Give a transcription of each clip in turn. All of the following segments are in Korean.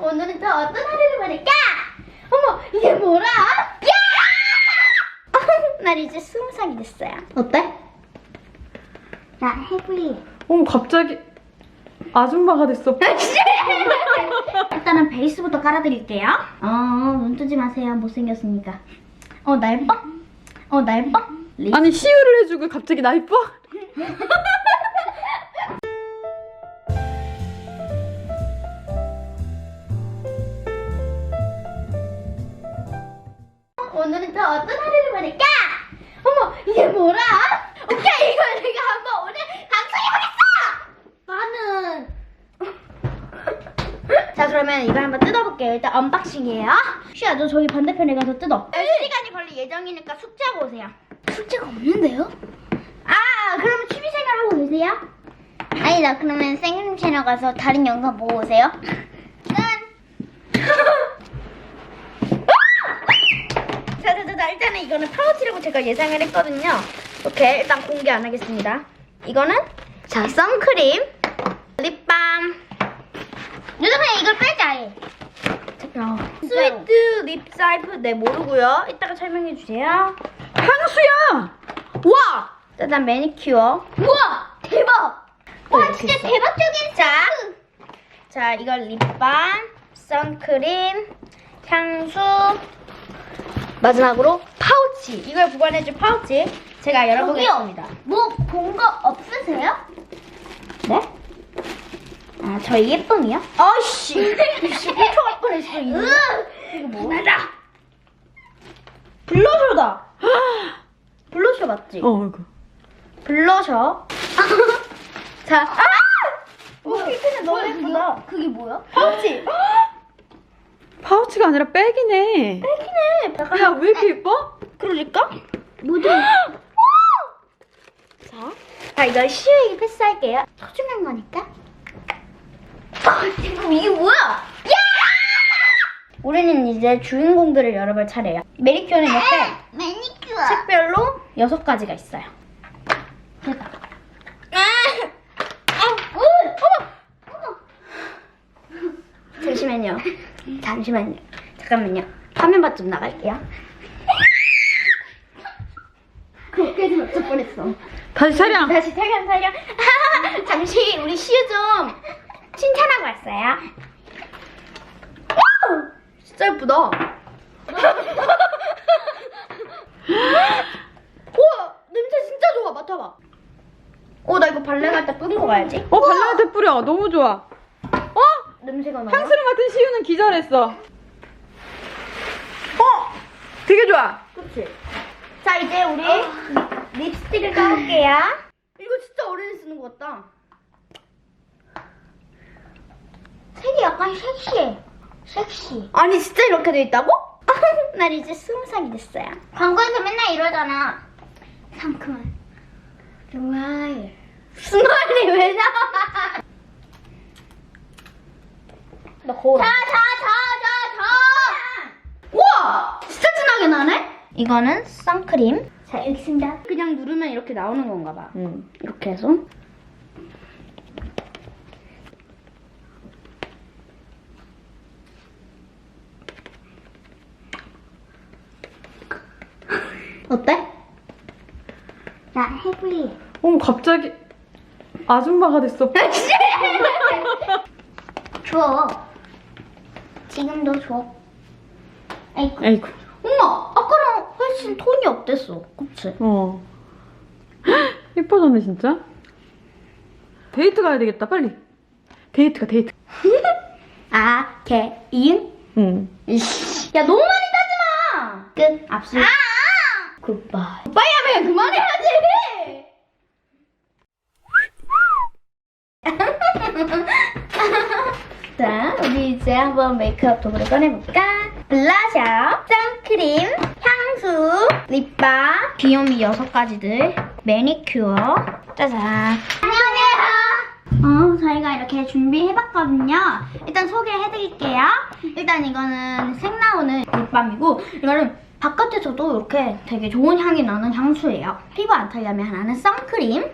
오늘은 또 어떤 하루를 보낼까? 어머, 이게 뭐라? 야! 난 이제 스무 살이 됐어요. 어때? 나 해블리. 어머 갑자기 아줌마가 됐어. 일단은 베이스부터 깔아드릴게요. 어, 눈 뜨지 마세요. 못생겼으니까. 어, 나 예뻐? 어, 나 예뻐? 리- 아니 시유를 해주고 갑자기 나 이뻐? 오늘은 또 어떤 하루를 보낼까? 어머, 이게 뭐라? 오케이, 이거 내가 한번 오늘 방송해보겠어! 나는. 자, 그러면 이걸 한번 뜯어볼게요. 일단 언박싱이에요. 쉬야, 너 저기 반대편에 가서 뜯어. 10시간이 걸릴 예정이니까 숙제하고 오세요. 숙제가 없는데요? 아, 그러면 취미생활 하고 계세요? 아니, 나 그러면 생그림 채널 가서 다른 영상 보고 오세요. 짠! 자자자자 일단은 이거는 파우치라고 제가 예상을 했거든요. 오케이 일단 공개 안 하겠습니다. 이거는 자 선크림, 립밤. 요즘에 이걸 빼자 아예. 스위트 립 사이프 네 모르고요. 이따가 설명해 주세요. 향수야! 와! 짜잔 매니큐어. 우와 대박. 와 진짜 대박적인 자. 자 이걸 립밤, 선크림, 향수. 마지막으로 파우치. 이걸 보관해줄 파우치. 제가 열어보겠습니다. 뭐 본 거 없으세요? 네? 아, 저희 예쁨이요? 아씨! 11초 갈 뻔했어, 이거. 이거 뭐? 나다! 블러셔다! 블러셔 맞지? 어 이거. 블러셔. 자, 아! 오, 핑크색 너무 예쁘다. 그게 뭐야? 파우치. 파우치가 아니라 백이네. 백이네. 약간 야 왜 이렇게 예뻐? 그러니까? 뭐지? 자, 자 이거 시우에게 패스할게요. 소중한 거니까. 아, 지금 이게 뭐야? 야! 우리는 이제 주인공들을 열어볼 차례야. 메리큐어는 이렇게 매니큐어. 색별로 여섯 가지가 있어요. 됐다. 아! 아! 오! 어머! 어머! 잠시만요. 잠시만요. 잠깐만요. 화면만 좀 나갈게요. 그렇게도 어쩔 뻔했어. 다시 촬영. 다시 탈감 탈감. 잠시 우리 시우 좀 칭찬하고 왔어요. 진짜 예쁘다. 우와 냄새 진짜 좋아 맡아봐. 어 나 이거 발레 갈 때 뿌리고 가야지. 어 발라드 뿌려. 너무 좋아. 어? 냄새가 나. 향수를 맡은 시유는 기절했어. 어? 되게 좋아. 그렇지. 자 이제 우리 립스틱을 까볼게요. 이거 진짜 어른이 쓰는 것 같다. 색이 약간 섹시해. 섹시. 아니 진짜 이렇게 돼 있다고? 난 이제 스무 살이 됐어요. 광고에서 맨날 이러잖아. 상큼한 스마일. 스마일이 왜 나와? 나 거울. 자, 자, 자, 자, 자. 우와! 진짜 진하게 나네? 이거는 선크림. 자, 여기 있습니다. 그냥 누르면 이렇게 나오는 건가 봐. 응. 이렇게 해서. 어때? 나 해블리. 어머 갑자기 아줌마가 됐어. 줘. 지금도 줘. 아이고. 에이구. 엄마, 아까랑 훨씬 톤이 어땠어? 그치? 어. 예뻐졌네 진짜. 데이트 가야 되겠다 빨리. 데이트가 데이트. 아, 개, 이응? 응. 야, 너무 많이 따지 마! 끝. 압수. 아! 굿바이. 굿바이 하면 그만해야지! 자, 우리 이제 한번 메이크업 도구를 꺼내볼까? 블러셔, 선크림, 향수, 립밤, 귀요미 여섯 가지들, 매니큐어, 짜잔. 안녕하세요. 어, 저희가 이렇게 준비해봤거든요. 일단 소개해드릴게요. 일단 이거는 색 나오는 립밤이고, 이거는 바깥에서도 이렇게 되게 좋은 향이 나는 향수예요. 피부 안 타려면 하나는 선크림,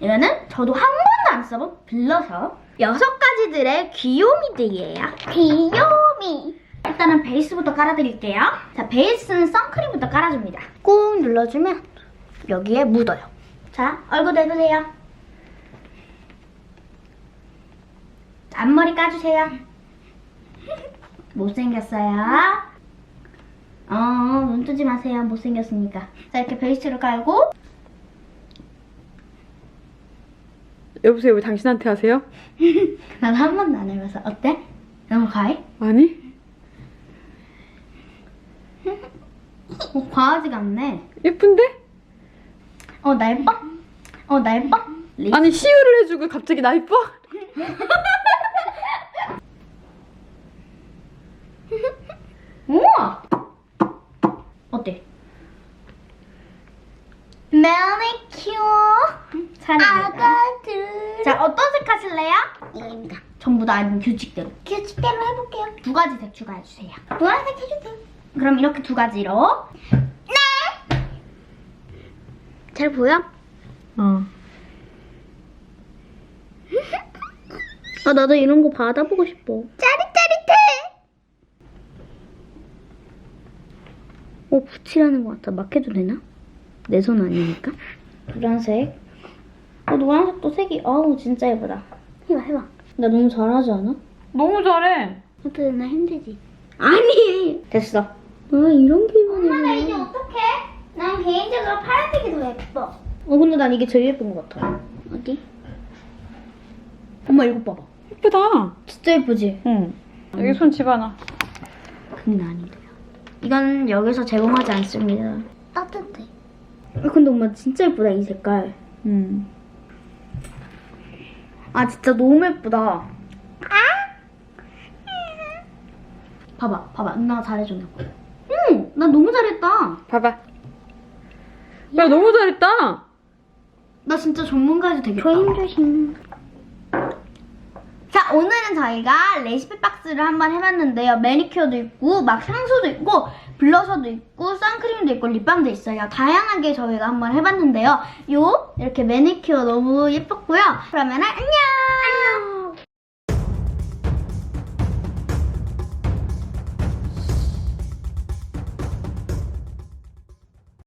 이거는 저도 한 번도 안 써본 블러셔, 여섯 가지들의 귀요미들이에요. 귀요미. 일단은 베이스부터 깔아드릴게요. 자, 베이스는 선크림부터 깔아줍니다. 꾹 눌러주면 여기에 묻어요. 자, 얼굴 대주세요. 앞머리 까주세요. 못생겼어요. 어, 눈 뜨지 마세요. 못생겼으니까. 자, 이렇게 베이스를 깔고 여보세요 왜 당신한테 하세요? 난 한 번도 안 해봐서 어때? 너무 과해? 아니 어, 과하지가 않네. 예쁜데? 어, 날 뻐? 어, 날 뻐? 립 아니 시유를 해주고 갑자기 나 이뻐? 우와! 어때? 매니큐어 아가들. 자, 어떤 색 하실래요? 이거입니다. 전부 다 아니면 규칙대로. 규칙대로 해볼게요. 두 가지 색 추가해주세요. 노란색 해주세요. 그럼 이렇게 두 가지로. 네! 잘 보여? 어 아, 나도 이런 거 받아보고 싶어. 짜릿짜릿해. 어, 붙이라는 것 같아. 막 해도 되나? 내 손 아니니까. 노란색. 어, 노란색도 색이, 어우, 진짜 예쁘다. 해봐, 해봐. 나 너무 잘하지 않아? 너무 잘해 어때, 나 힘들지? 아니! 됐어. 아, 이런 기분이야. 엄마 나 이제 어떡해? 난 개인적으로 파란색이 더 예뻐. 어, 근데 난 이게 제일 예쁜 것 같아. 어디? 엄마, 이거 봐봐. 예쁘다 진짜 예쁘지? 응 여기 손 집어넣어 근데 아닌데요. 이건 여기서 제공하지 않습니다. 따뜻해. 아, 근데 엄마 진짜 예쁘다, 이 색깔. 응 아, 진짜 너무 예쁘다. 봐봐, 봐봐. 누나가 봐. 응, 난 너무 잘했다. 봐봐 야 너무 잘했다 나 진짜 전문가 해도 되겠다. 조심 조심. 자, 오늘은 저희가 레시피 박스를 한번 해봤는데요. 매니큐어도 있고, 막 향수도 있고, 블러셔도 있고, 선크림도 있고, 립밤도 있어요. 다양하게 저희가 한번 해봤는데요. 요, 이렇게 매니큐어 너무 예뻤고요. 그러면 은 안녕!